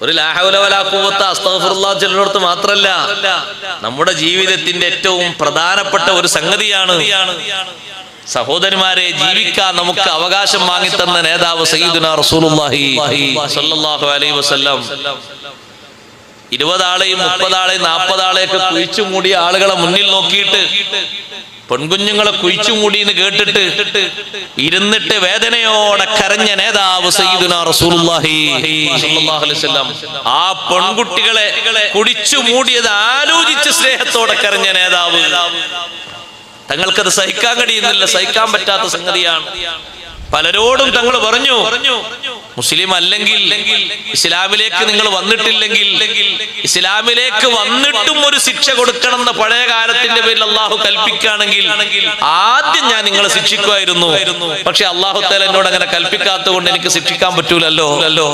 ഒരു ലാഹുലവലാക്കൂവത്ത് അസ്തഫുറുല്ലാ ചിലടത്ത് മാത്രല്ല നമ്മുടെ ജീവിതത്തിന്റെ ഏറ്റവും പ്രധാനപ്പെട്ട ഒരു സംഗതിയാണ് സഹോദരന്മാരെ ജീവിക്കാൻ നമുക്ക് അവകാശം വാങ്ങിത്തന്ന നേതാവ് റസൂലുള്ളാഹി അലൈഹി വസല്ലം. ഇരുപതാളെയും മുപ്പതാളെയും നാൽപ്പതാളെയൊക്കെ കുഴിച്ചു മൂടിയ ആളുകളെ മുന്നിൽ നോക്കിയിട്ട് പെൺകുഞ്ഞുങ്ങളെ കുഴിച്ചു എന്ന് കേട്ടിട്ട് ഇരുന്നിട്ട് വേദനയോടെ കരഞ്ഞ നേതാവ് ആ പെൺകുട്ടികളെ കുടിച്ചു മൂടിയത് ആലോചിച്ച് സ്നേഹത്തോടെ കരഞ്ഞ നേതാവ്. തങ്ങൾക്കത് സഹിക്കാൻ കഴിയുന്നില്ല സഹിക്കാൻ പറ്റാത്ത സംഗതിയാണ്. പലരോടും തങ്ങൾ പറഞ്ഞു മുസ്ലിം അല്ലെങ്കിൽ ഇസ്ലാമിലേക്ക് നിങ്ങൾ വന്നിട്ടില്ലെങ്കിൽ ഇസ്ലാമിലേക്ക് വന്നിട്ടും ഒരു ശിക്ഷ കൊടുക്കണം എന്ന പഴയ കാലത്തിന്റെ പേരിൽ അള്ളാഹു കൽപ്പിക്കുകയാണെങ്കിൽ ആദ്യം ഞാൻ നിങ്ങളെ ശിക്ഷിക്കുമായിരുന്നു. പക്ഷെ അള്ളാഹു തല എന്നോട് അങ്ങനെ കൽപ്പിക്കാത്തത് കൊണ്ട് എനിക്ക് ശിക്ഷിക്കാൻ പറ്റൂലല്ലോ. അല്ലോ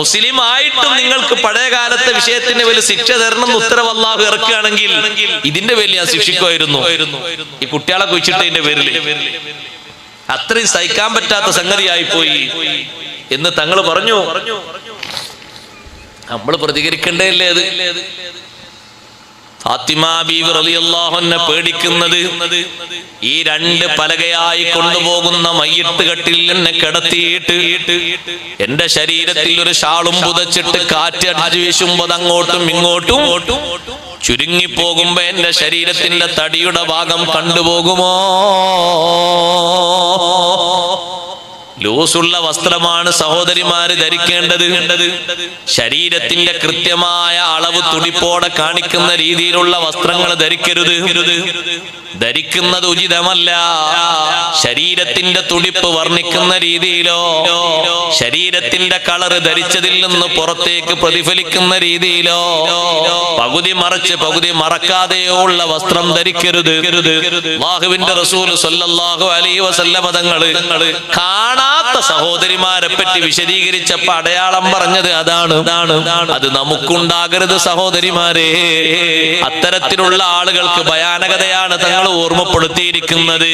മുസ്ലിം ആയിട്ടും നിങ്ങൾക്ക് പഴയ കാലത്തെ വിഷയത്തിന്റെ പേരിൽ ശിക്ഷ തരണം എന്ന് ഉത്തരവ് അള്ളാഹു ഇറക്കുകയാണെങ്കിൽ ഇതിന്റെ പേരിൽ ഞാൻ ശിക്ഷിക്കുമായിരുന്നു. ഈ കുട്ടികളെ കുഴിച്ചിട്ടതിന്റെ പേരിൽ. അത്രയും സഹിക്കാൻ പറ്റാത്ത സംഗതിയായി പോയി എന്ന് തങ്ങൾ പറഞ്ഞു. നമ്മൾ പ്രതികരിക്കേണ്ടതല്ലേ അത്? ഫാത്തിമ ബീവി റളിയല്ലാഹുവിനെ പേടിക്കുന്നത് ഈ രണ്ട് പലകയായി കൊണ്ടുപോകുന്ന മയ്യത്ത് കട്ടിൽ എന്നെ കിടത്തിയിട്ട് എന്റെ ശരീരത്തിൽ ഒരു ഷാളും പുതച്ചിട്ട് കാറ്റ് അടിച്ചു വീശുമ്പോൾ അങ്ങോട്ടും ഇങ്ങോട്ടും ചുരുങ്ങി പോകുമ്പോ എന്റെ ശരീരത്തിന്റെ തടിയുടെ ഭാഗം കണ്ടുപോകുമോ? ലൂസുള്ള വസ്ത്രമാണ് സഹോദരിമാര് ധരിക്കേണ്ടത്. ശരീരത്തിന്റെ കൃത്യമായ അളവ് തുടിപ്പോടെ കാണിക്കുന്ന രീതിയിലുള്ള വസ്ത്രങ്ങൾ ധരിക്കരുത്. ധരിക്കുന്നത് ഉചിതമല്ല. ശരീരത്തിന്റെ തുടിപ്പ് വർണിക്കുന്ന രീതിയിലോ ശരീരത്തിന്റെ കളറ് ധരിച്ചതിൽ നിന്ന് പുറത്തേക്ക് പ്രതിഫലിക്കുന്ന രീതിയിലോ പകുതി മറച്ച് പകുതി മറക്കാതെയോ ഉള്ള വസ്ത്രം ധരിക്കരുത്. വാഹുവിന്റെ റസൂൽ സല്ലല്ലാഹു അലൈഹി വസല്ലമ തങ്ങൾ കാണാത്ത സഹോദരിമാരെ പറ്റി വിശദീകരിച്ചപ്പോ അടയാളം പറഞ്ഞത് അതാണ്. അത് നമുക്കുണ്ടാകരുത് സഹോദരിമാരെ. അത്തരത്തിലുള്ള ആളുകൾക്ക് ഭയാനകതയാണ് തങ്ങൾ ഓർമ്മപ്പെടുത്തിയിരിക്കുന്നത്.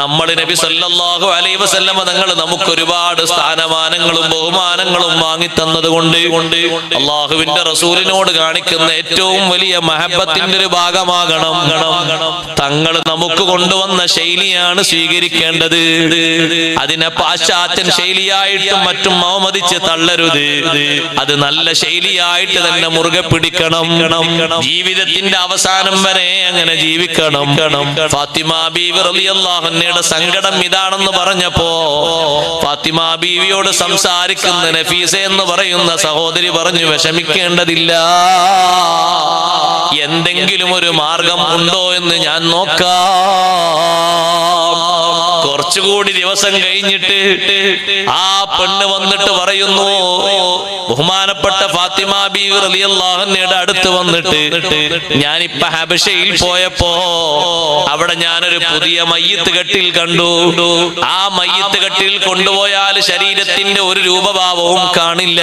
നമ്മൾ നബി സല്ലാഹു അലൈഹി വസല്ലമ തങ്ങൾ നമുക്ക് ഒരുപാട് സ്ഥാനമാനങ്ങളും ബഹുമാനങ്ങളും വാങ്ങി തന്നത് കൊണ്ട് കൊണ്ട് അള്ളാഹുവിന്റെ റസൂലിനോട് കാണിക്കുന്ന ഏറ്റവും വലിയ മഹബത്തിന്റെ ഒരു ഭാഗമാകണം. തങ്ങൾ നമുക്ക് കൊണ്ടുവന്ന ശൈലിയാണ് സ്വീകരിക്കേണ്ടത്. അതിനെ പാശ്ചാത്യൻ ശൈലിയായിട്ടും മറ്റും അവമതിച്ച് തള്ളരുത്. അത് നല്ല ശൈലിയായിട്ട് തന്നെ മുറുകെ പിടിക്കണം. ജീവിതത്തിന്റെ അവസാനം വരെ അങ്ങനെ ജീവിക്കണം. ഫാത്തിമ ബീവി റളിയല്ലാഹുവിന്റെ സങ്കടം ഇതാണെന്ന് പറഞ്ഞപ്പോ ഫാത്തിമ ബീവിയോട് സംസാരിക്കുന്ന നഫീസ എന്ന് പറയുന്ന സഹോദരി പറഞ്ഞു വിഷമിക്കേണ്ടതില്ല. എന്തെങ്കിലും ഒരു മാർഗം ഉണ്ടോ എന്ന് ഞാൻ നോക്കാം. കുറച്ചുകൂടി ദിവസം കഴിഞ്ഞിട്ട് ആ പെണ്ണ് വന്നിട്ട് പറയുന്നു ബഹുമാനപ്പെട്ട ഫാത്തിമ ബീവി റളിയല്ലാഹുവിന്റെ അടുത്ത് വന്നിട്ട് ഞാനിപ്പ ഹബഷയിൽ പോയപ്പോ അവിടെ ഞാനൊരു പുതിയ മയ്യത്ത് കെട്ടിൽ കണ്ടു. ആ മയ്യത്ത് കെട്ടിൽ കൊണ്ടുപോയാൽ ശരീരത്തിന്റെ ഒരു രൂപഭാവവും കാണില്ല.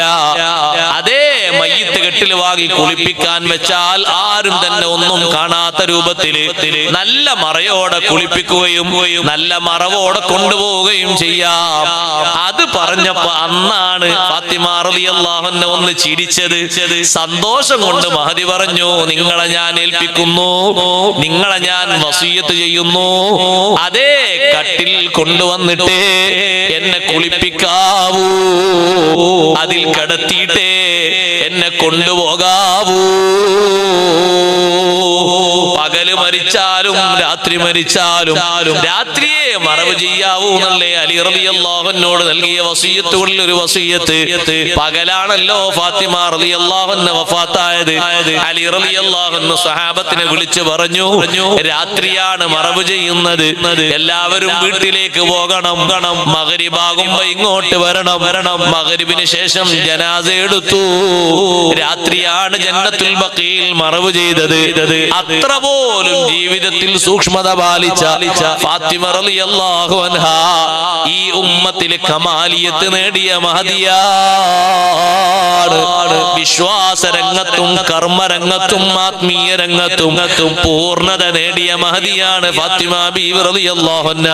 അതേ മയ്യത്ത് കെട്ടിൽ വാങ്ങി കുളിപ്പിക്കാൻ വെച്ചാൽ ആരും തന്നെ ഒന്നും കാണാത്ത രൂപത്തിൽ നല്ല മറയോടെ കുളിപ്പിക്കുകയും നല്ല മറവോടെ കൊണ്ടുപോവുകയും ചെയ്യാം. അത് പറഞ്ഞപ്പോ അന്നാണ് ഫാത്തിമ റളിയല്ലാഹുവിനെ ഒന്ന് ചിരിച്ചത് സന്തോഷം കൊണ്ട് മഹതി പറഞ്ഞു നിങ്ങളെ ഞാൻ ഏൽപ്പിക്കുന്നു നിങ്ങളെ ഞാൻ വസീയത്ത് ചെയ്യുന്നു അതേ കട്ടിൽ കൊണ്ടുവന്നിട്ട് എന്നെ കുളിപ്പിക്കാവൂ അതിൽ കടത്തിയിട്ടേ എന്നെ കൊണ്ടുപോകാവൂ. പകൽ മരിച്ചാലും രാത്രി മരിച്ചാലും രാത്രിയെ മറവ് ചെയ്യാവൂ എന്നല്ലേ അലി അള്ളാഹുനോട് നൽകിയ വസീയത്തുകളിൽ ഒരു വസീയത്ത്. പകലാണല്ലോ ഫാത്തിമ റബി അള്ളാഹുന്ന വഫാത്തായത്. അലി റബി റളിയല്ലാഹുവിന് സഹാബത്തിനെ വിളിച്ചു പറഞ്ഞു രാത്രിയാണ് മറവ് ചെയ്യുന്നത്. എല്ലാവരും വീട്ടിലേക്ക് പോകണം. ഗണം മകരിബാകുമ്പോ ഇങ്ങോട്ട് വരണം. വരണം. മകരിബിന് ശേഷം ജനാസ എടുത്തു. രാത്രിയാണ് ജന്നത്തുൽ ബഖീൽ മറവ് ചെയ്തത്. അത്ര പോലും ജീവിതത്തിൽ സൂക്ഷ്മത പാലിച്ച ഫാത്തിമ റളിയല്ലാഹു അൻഹ ഈ ഉമ്മത്തിൽ കമാലിയത്ത് നേടിയ മഹതിയാണ്. വിശ്വാസരംഗത്തും കർമ്മരംഗത്തും ആത്മീയ രംഗത്തും പൂർണത നേടിയ മഹതിയാണ് ഫാത്തിമ ബീവി റളിയല്ലാഹു അൻഹ.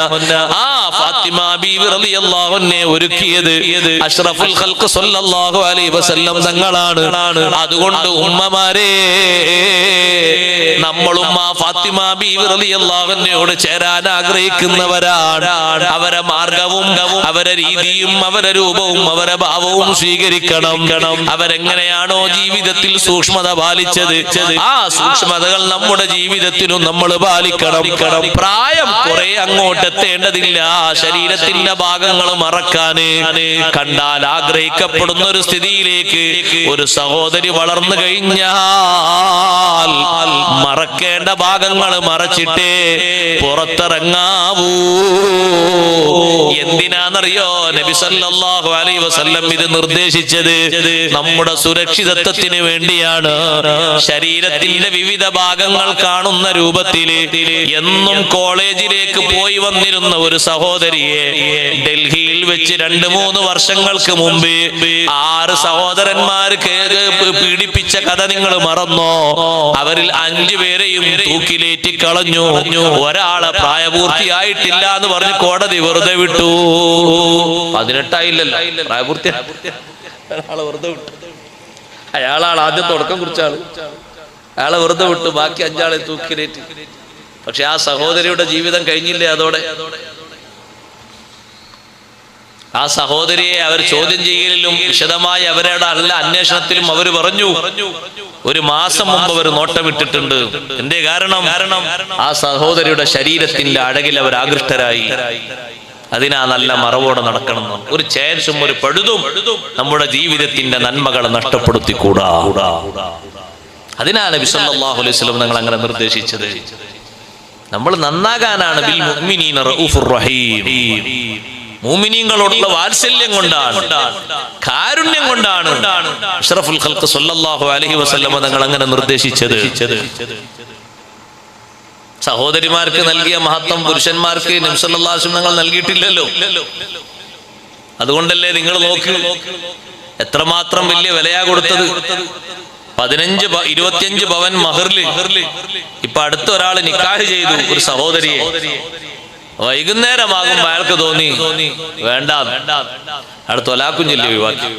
ആ ഫാത്തിമ ബീവി റളിയല്ലാഹു അൻഹയെ ഒരുക്കിയത് അഷ്റഫുൽ ഖൽഖ് സല്ലല്ലാഹു അലൈഹി വസല്ലം തങ്ങളാണ്. അതുകൊണ്ട് ഉമ്മമാരെ നമ്മളും ആ ഫാത്തിമ ബീവി റളിയല്ലാഹു അൻഹയോട് ചേരാൻ ആഗ്രഹിക്കുന്നവരാണ്. അവരെ മാർഗവും അവരെ രീതിയും അവരെ രൂപവും അവരെ ഭാവവും സ്വീകരിക്കണം. അവരെങ്ങനെയാണോ ജീവിതത്തിൽ സൂക്ഷ്മത പാലിച്ചത്? ആ സൂക്ഷ്മതകൾ നമ്മുടെ ജീവിതത്തിനും നമ്മൾ പാലിക്കണം. പ്രായം കുറെ അങ്ങോട്ട് എത്തേണ്ടതില്ല. ശരീരത്തിന്റെ ഭാഗങ്ങൾ മറക്കാന് കണ്ടാൽ ആഗ്രഹിക്കപ്പെടുന്ന ഒരു സ്ഥിതിയിലേക്ക് ഒരു സഹോദരി വളർന്നു കഴിഞ്ഞാൽ മറക്കേണ്ട ഭാഗങ്ങൾ മറച്ചിട്ട് പുറത്തിറങ്ങാവൂ. എന്തിനാന്നറിയോ? നബി സല്ലല്ലാഹു അലൈഹി വസല്ലം ഇത് നിർദ്ദേശിച്ചത് നമ്മുടെ സുരക്ഷിതത്വത്തിന് വേണ്ടിയാണ്. ശരീരത്തിന്റെ വിവിധ ഭാഗങ്ങൾ കാണുന്ന രൂപത്തിൽ എന്നും കോളേജിലേക്ക് പോയി വന്നിരുന്ന ഒരു സഹോദരിയെ ഡൽഹിയിൽ രണ്ട് മൂന്ന് വർഷങ്ങൾക്ക് മുമ്പ് ആറ് സഹോദരന്മാർക്ക് പീഡിപ്പിച്ച കഥ നിങ്ങൾ മറന്നോ? അവരിൽ അഞ്ചു പേരെയും തൂക്കിലേറ്റി കളഞ്ഞു. ഒരാളെ പ്രായപൂർത്തിയായിട്ടില്ല എന്ന് പറഞ്ഞ് കോടതി വെറുതെ വിട്ടു. പതിനെട്ടായില്ലല്ലോ. പ്രായപൂർത്തി ഒരാളെ വെറുതെ വിട്ടു. അയാളാണ് ആദ്യം തുടക്കം കുറിച്ച ആൾ. അയാളെ വെറുതെ വിട്ടു. ബാക്കി അഞ്ചാളെ തൂക്കിലേറ്റി. പക്ഷെ ആ സഹോദരിയുടെ ജീവിതം കഴിഞ്ഞില്ലേ അതോടെ? ആ സഹോദരിയെ അവർ ചോദ്യം ചെയ്യലിലും വിശദമായി അവരുടെ അല്ല അന്വേഷണത്തിലും അവർ പറഞ്ഞു. ഒരു മാസം മുമ്പ് അവർ നോട്ടമിട്ടിട്ടുണ്ട്. എന്റെ കാരണം? കാരണം ആ സഹോദരിയുടെ ശരീരത്തിന്റെ അഴകിൽ അവർ ആകൃഷ്ടരായി. അതിനാ നല്ല മറവോടെ നടക്കണം. ഒരു ചേർച്ചും ഒരു പഴുതും നമ്മുടെ ജീവിതത്തിന്റെ നന്മകളെ നഷ്ടപ്പെടുത്തിക്കൂടാ. അതിനാണ് ബിസല്ലാഹു അലൈഹി സ്വലം നിങ്ങൾ അങ്ങനെ നിർദ്ദേശിച്ചത്. നമ്മൾ നന്നാകാനാണ് ബിൽ റഹീം. മൂമിനീങ്ങളോടുള്ള വാത്സല്യം കൊണ്ടാണ് കാരുണ്യം കൊണ്ടാണ് അഷ്റഫുൽ ഖൽക്ക് സല്ലല്ലാഹു അലൈഹി വസല്ലമ തങ്ങൾ അങ്ങനെ നിർദ്ദേശിച്ചത്. സഹോദരിമാർക്ക് നൽകിയ മഹത്വം പുരുഷന്മാർക്ക് നംസല്ലാസും നിങ്ങൾ നൽകിയിട്ടില്ലല്ലോ. അതുകൊണ്ടല്ലേ നിങ്ങൾ നോക്ക് എത്രമാത്രം വലിയ വിലയാ കൊടുത്തത്? പതിനഞ്ച് ഇരുപത്തിയഞ്ച് ഭവൻ മഹർലി ഇപ്പൊ അടുത്ത ഒരാൾ നിക്കാഹ് ചെയ്തു ഒരു സഹോദരിയെ. വൈകുന്നേരമാകുമ്പോ അയാൾക്ക് തോന്നി വേണ്ട. അയാൾ തൊലാക്കും ചൊല്ലി ഒഴിവാക്കി.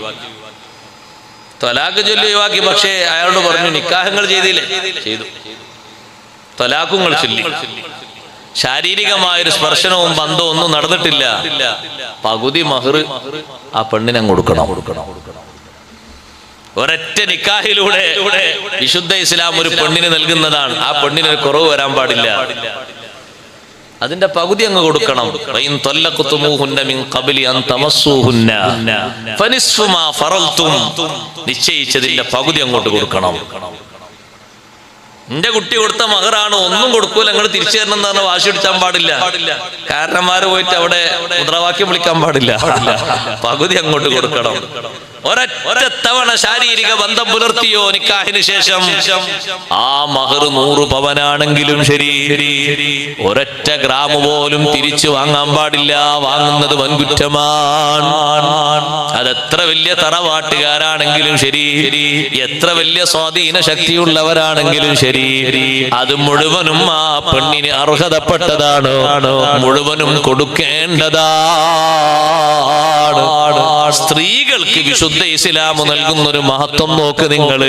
തൊലാക്ക് ചൊല്ലി ഒഴിവാക്കി പക്ഷേ അയാളോട് പറഞ്ഞു നിക്കാഹങ്ങൾ ചെയ്തില്ലേ? ചെയ്തു. തൊലാക്കുങ്ങൾ ചൊല്ലി. ശാരീരികമായൊരു സ്പർശനവും ബന്ധവും ഒന്നും നടന്നിട്ടില്ല. പകുതി മഹർ ആ പെണ്ണിനെ കൊടുക്കണം കൊടുക്കണം. ഒരൊറ്റ നിക്കാഹിലൂടെ വിശുദ്ധ ഇസ്ലാം ഒരു പെണ്ണിന് നൽകുന്നതാണ്. ആ പെണ്ണിന് കുറവ് വരാൻ പാടില്ല. അതിന്റെ പകുതി അങ്ങ് കൊടുക്കണം. നിശ്ചയിച്ചതിന്റെ പകുതി അങ്ങോട്ട് കൊടുക്കണം. എന്റെ കുട്ടി കൊടുത്ത മഹറാണ് ഒന്നും കൊടുക്കൂല. അങ്ങോട്ട് തിരിച്ചു തരണം എന്ന് പറഞ്ഞ വാശി പിടിച്ചാൻ പാടില്ല. കാരണന്മാര് പോയിട്ട് അവിടെ മുദ്രാവാക്യം വിളിക്കാൻ പാടില്ല. പകുതി അങ്ങോട്ട് കൊടുക്കണം. ഒരൊറ്റ തവണ ശാരീരിക ബന്ധം പുലർത്തിയോ നിക്കാഹിന് ശേഷം ആ മഹർ നൂറ് പവനാണെങ്കിലും ശരി. ഒരൊറ്റ ഗ്രാമ പോലും തിരിച്ചു വാങ്ങാൻ പാടില്ല. വാങ്ങുന്നത് വൻകുറ്റമാണ്. അതെത്ര വലിയ തറവാട്ടുകാരാണെങ്കിലും ശരി. എത്ര വലിയ സ്വാധീന ശക്തിയുള്ളവരാണെങ്കിലും ശരി. അത് മുഴുവനും ആ പെണ്ണിന് അർഹതപ്പെട്ടതാണ്. മുഴുവനും കൊടുക്കേണ്ടതാണ്. സ്ത്രീകൾക്ക് വിശുദ്ധ ഇസ്ലാം നൽകുന്ന ഒരു മഹത്വം നോക്ക് നിങ്ങൾ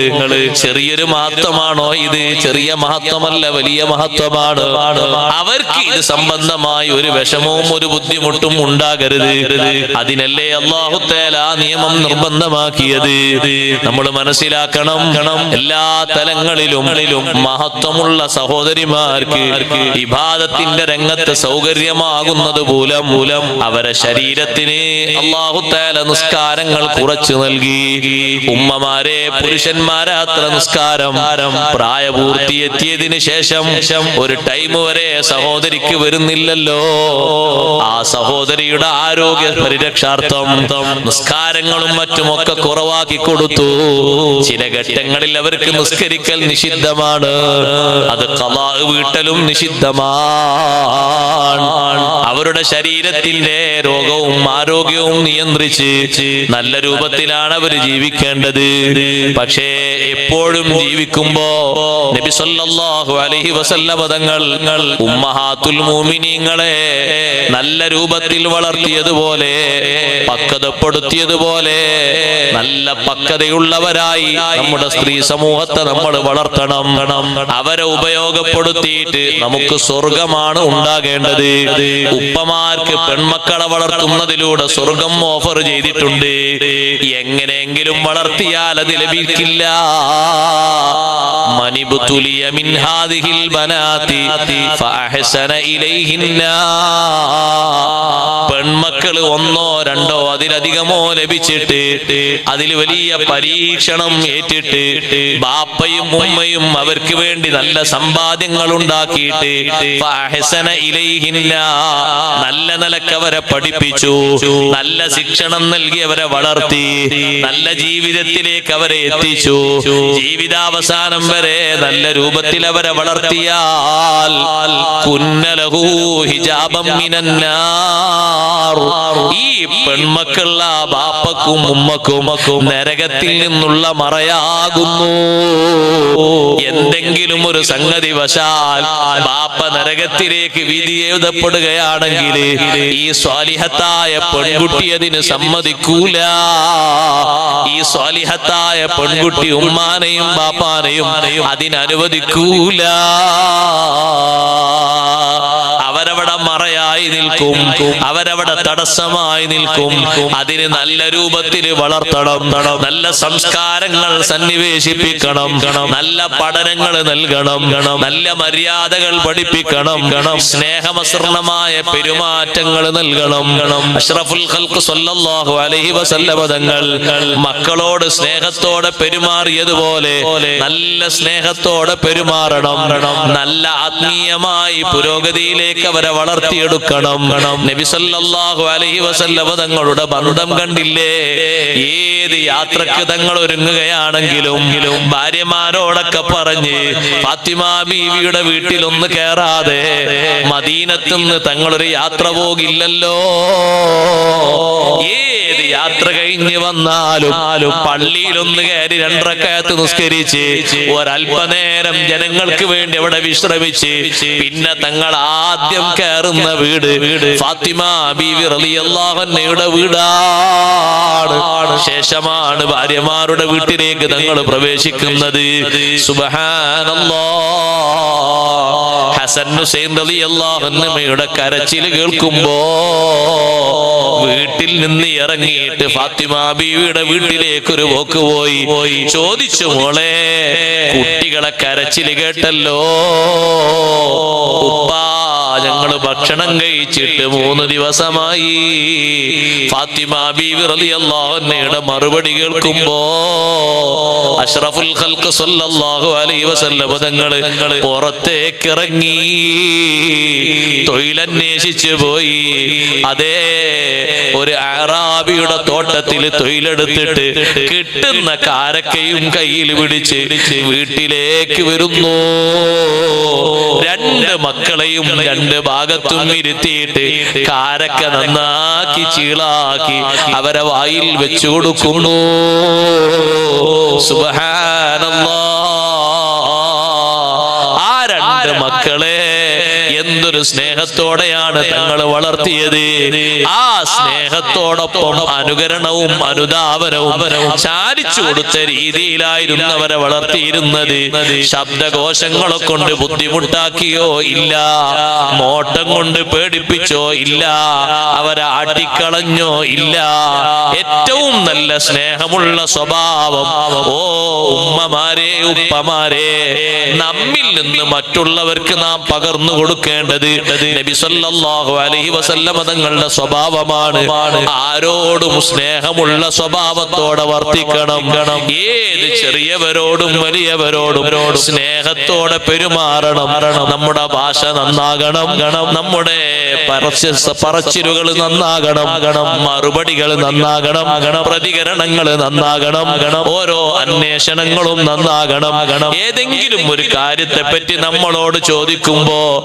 ചെറിയൊരു മഹത്വമാണോ ഇത്? ചെറിയ മഹത്വമല്ല വലിയ മഹത്വമാണ്. അവർക്ക് ഇത് സംബന്ധമായി ഒരു വിഷമവും ഒരു ബുദ്ധിമുട്ടും ഉണ്ടാകരുത്. അതിനല്ലേ അള്ളാഹു തേല നിയമം നിർബന്ധമാക്കിയത്? നമ്മൾ മനസ്സിലാക്കണം. എല്ലാ തലങ്ങളിലും മഹത്വമുള്ള സഹോദരിമാർക്ക് ഇബാദത്തിന്റെ രംഗത്ത് സൗകര്യമാകുന്നത് മൂലം മൂലം അവരെ ശരീരത്തിന് അള്ളാഹു തേല നിസ്കാരങ്ങൾ കുറച്ചു നൽകി. ഉമ്മമാരെ പുരുഷന്മാരെ അത്ര നിസ്കാരം പ്രായപൂർത്തി എത്തിയതിനു ശേഷം ഒരു ടൈം വരെ സഹോദരിക്ക് വരുന്നില്ലല്ലോ. ആ സഹോദരിയുടെ ആരോഗ്യ പരിരക്ഷാർത്ഥം നിസ്കാരങ്ങളും മറ്റുമൊക്കെ കുറവാക്കി കൊടുത്തു. ചില ഘട്ടങ്ങളിൽ അവർക്ക് നിസ്കരിക്കൽ നിഷിദ്ധമാണ്. അത് കലാ വീട്ടലും നിഷിദ്ധമാണ്. അവരുടെ ശരീരത്തിന്റെ രോഗവും ആരോഗ്യവും നിയന്ത്രിച്ച് നല്ല രൂപത്തിലാണ് അവർ ജീവിക്കേണ്ടത്. പക്ഷേ എപ്പോഴും ജീവിക്കുമ്പോ നബി സല്ലല്ലാഹു അലൈഹി വസല്ലമ തങ്ങൾ ഉമ്മഹാത്തുൽ മൂമിനീങ്ങളെ നല്ല രൂപത്തിൽ വളർത്തിയതുപോലെ പക്വതപ്പെടുത്തിയതുപോലെ നല്ല പക്വതയുള്ളവരായി നമ്മുടെ സ്ത്രീ സമൂഹത്തെ നമ്മൾ വളർത്തണം. അവരെ ഉപയോഗപ്പെടുത്തിയിട്ട് നമുക്ക് സ്വർഗമാണ് ഉണ്ടാകേണ്ടത്. ഉപ്പമാർക്ക് പെൺമക്കളെ വളർത്തുന്നതിലൂടെ സ്വർഗം ഓഫർ ചെയ്തിട്ടുണ്ട്. എങ്ങനെയെങ്കിലും വളർത്തിയാൽ അത് ലഭിക്കില്ല. ഹാദിഹിൽ ബനാതി പെൺമക്കൾ ഒന്നോ രണ്ടോ അതിലധികമോ ലഭിച്ചിട്ട് അതിൽ വലിയ പരീക്ഷണം ഏറ്റിട്ട് ബാപ്പയും ഉമ്മയും അവർക്ക് വേണ്ടി നല്ല സമ്പാദ്യങ്ങൾ ഉണ്ടാക്കിയിട്ട് നല്ല നിലയ്ക്ക് അവരെ പഠിപ്പിച്ചു. നല്ല ശിക്ഷണം അവരെ വളർത്തി നല്ല ജീവിതത്തിലേക്ക് അവരെ എത്തിച്ചു. ജീവിതാവസാനം വരെ നല്ല രൂപത്തിൽ അവരെ വളർത്തിയാൽ ഈ പെൺമക്കൾ ആ ബാപ്പക്കും ഉമ്മക്കും നരകത്തിൽ നിന്നുള്ള മറയാകുന്നു. എന്തെങ്കിലും ഒരു സംഗതി വശാൽ ബാപ്പ നരകത്തിലേക്ക് വിധി എഴുതപ്പെടുകയാണെങ്കിൽ ഈ സ്വാലിഹത്തായ പെൺകുട്ടി അതിന് സമ്മതിക്കൂല. ഈ സ്വാലിഹത്തായ പെൺകുട്ടി ഉമ്മാനെയും ബാപ്പാനെയും അതിനനുവദിക്കൂല. മറയായി നിൽക്കും. അവരവിടെ തടസ്സമായി നിൽക്കും. അതിന് നല്ല രൂപത്തിൽ വളർത്തണം. നല്ല സംസ്കാരങ്ങൾ സന്നിവേശിപ്പിക്കണം. നല്ല പഠനങ്ങൾ നൽകണം. നല്ല മര്യാദകൾ പഠിപ്പിക്കണം. സ്നേഹമസൃണമായ പെരുമാറ്റങ്ങൾ നൽകണം. അഷ്റഫുൽ ഖൽഖ് സല്ലല്ലാഹു അലൈഹി തങ്ങൾ മക്കളോട് സ്നേഹത്തോടെ പെരുമാറിയതുപോലെ നല്ല സ്നേഹത്തോടെ പെരുമാറണം. നല്ല ആത്മീയമായി പുരോഗതിയിലേക്ക് അവരെ വളർത്തിയെടുക്കണം. നബി സല്ലല്ലാഹു അലൈഹി വസല്ലമ തങ്ങളുടെ ബന്ധം കണ്ടില്ലേ? ഏത് യാത്രയ്ക്ക് തങ്ങൾ ഒരുങ്ങുകയാണെങ്കിലും ഭാര്യമാരോടൊക്കെ പറഞ്ഞ് ഫാത്തിമ ബീവിയുടെ വീട്ടിൽ ഒന്ന് കേറാതെ മദീനത്തുനിന്ന് തങ്ങളൊരു യാത്ര പോകില്ലല്ലോ. ഏത് യാത്ര കഴിഞ്ഞ് വന്നാലും പള്ളിയിലൊന്ന് കയറി രണ്ടരക്കയത്ത് നിസ്കരിച്ച് ഒരല്പനേരം ജനങ്ങൾക്ക് വേണ്ടി അവിടെ വിശ്രമിച്ച് പിന്നെ തങ്ങൾ ആദ്യം കയറുന്ന വീട് ഫാത്തിമ ബീവി വീടാണ്. ശേഷമാണ് ഭാര്യമാരുടെ വീട്ടിലേക്ക് തങ്ങൾ പ്രവേശിക്കുന്നത്. സുബ്ഹാനല്ലാഹ് ഹസൻ കരച്ചിൽ കേൾക്കുമ്പോ വീട്ടിൽ നിന്ന് ഇറങ്ങിയിട്ട് ഫാത്തിമ ബീവിയുടെ വീട്ടിലേക്ക് ഒരു പോക്ക് പോയി. ചോദിച്ചു മോളെ കുട്ടികളെ കരച്ചിൽ കേട്ടല്ലോ. ഭക്ഷണം കഴിച്ചിട്ട് മൂന്ന് ദിവസമായി. ഫാത്തിമ മറുപടി കേൾക്കുമ്പോ അഷ്റഫുൽ സല്ലല്ലാഹു അലൈഹി വസല്ലം തങ്ങൾ പുറത്തേക്ക് ഇറങ്ങി തൊഴിലന്വേഷിച്ചു പോയി. അതേ ഒരു അറാബിയുടെ തോട്ടത്തിൽ തൊഴിലെടുത്തിട്ട് കിട്ടുന്ന കാരക്കയും കയ്യിൽ പിടിച്ച് വീട്ടിലേക്ക് വരുന്നു. രണ്ട് മക്കളെയും രണ്ട് ഭാഗത്തും ഇരുത്തിയിട്ട് കാരക്ക നന്നാക്കി ചീളാക്കി അവരെ വായിൽ വെച്ചു കൊടുക്കുന്നു. സുബഹാനല്ലാ ആ രണ്ട് മക്കളെ എന്തൊരു സ്നേഹത്തോടെയാണ് തങ്ങൾ വളർത്തിയത്. ആ സ്നേഹത്തോടൊപ്പം അനുകരണവും അനുദാപനവും ചാരിച്ചു കൊടുത്ത രീതിയിലായിരുന്നു അവരെ വളർത്തിയിരുന്നത്. ശബ്ദകോശങ്ങളെ കൊണ്ട് ബുദ്ധിമുട്ടാക്കിയോ ഇല്ല. മോട്ടം കൊണ്ട് പേടിപ്പിച്ചോ ഇല്ല. അവരെ ആട്ടിക്കളഞ്ഞോ ഇല്ല. ഏറ്റവും നല്ല സ്നേഹമുള്ള സ്വഭാവം ഓ ഉമ്മമാരെ ഉപ്പമാരെ നമ്മിൽ നിന്ന് മറ്റുള്ളവർക്ക് നാം പകർന്നു കൊടുക്കേണ്ടത് നബി സല്ലല്ലാഹു അലൈഹി വസല്ലമ തങ്ങളുടെ സ്വഭാവമാണ്. ആരോടും സ്നേഹമുള്ള സ്വഭാവത്തോടെ വർത്തിക്കണം. ഏത് ചെറിയവരോടും വലിയവരോടും സ്നേഹത്തോടെ പെരുമാറണം. നമ്മുടെ ഭാഷ നന്നാകണം. നമ്മുടെ പറച്ച- പറച്ചിലുകൾ നന്നാകണം. മറുപടികൾ നന്നാകണം. പ്രതികരണങ്ങൾ നന്നാകണം. ഓരോ അന്വേഷണങ്ങളും നന്നാകണം. ഏതെങ്കിലും ഒരു കാര്യത്തെ പറ്റി നമ്മളോട് ചോദിക്കുമ്പോ